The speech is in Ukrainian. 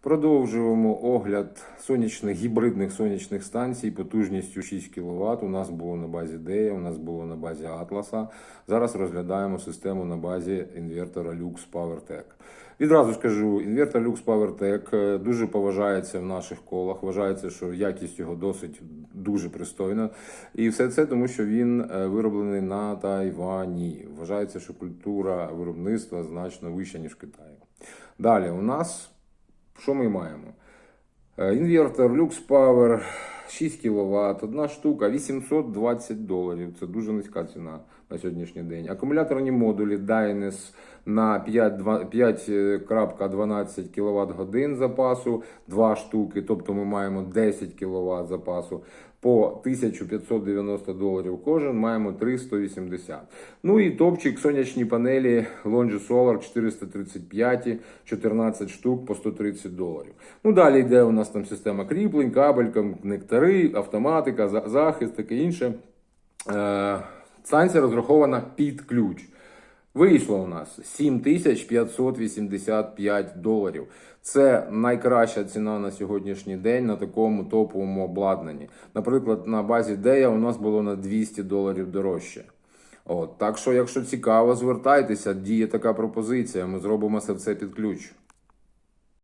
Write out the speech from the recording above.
Продовжуємо огляд сонячних гібридних сонячних станцій потужністю 6 кВт. У нас було на базі Дея, у нас було на базі Атласа. Зараз розглядаємо систему на базі інвертора Lux PowerTech. Відразу скажу, інвертор Lux PowerTech е, дуже поважається в наших колах. Вважається, що якість його досить дуже пристойна. І все це тому, що він е, вироблений на Тайвані. Вважається, що культура виробництва значно вища, ніж в Китаї. Далі у нас що ми маємо? Е, Інвертор Lux Power 6 кВт, одна штука 820 доларів. Це дуже низька ціна на сьогоднішній день. Акумуляторні модулі Dynes на 5,12 кВт годин запасу, 2 штуки, тобто ми маємо 10 кВт запасу. По 1590 доларів кожен маємо 380. Ну і топчик сонячні панелі Longi Solar 435, 14 штук по 130 доларів. Ну далі йде у нас там система кріплень, кабель, коннектори, автоматика, захист, таке інше. Е, Станція розрахована під ключ. Вийшло у нас 7585 доларів. Це найкраща ціна на сьогоднішній день на такому топовому обладнанні. Наприклад, на базі Дея у нас було на 200 доларів дорожче. От, так що, якщо цікаво, звертайтеся, діє така пропозиція. Ми зробимо це все під ключ.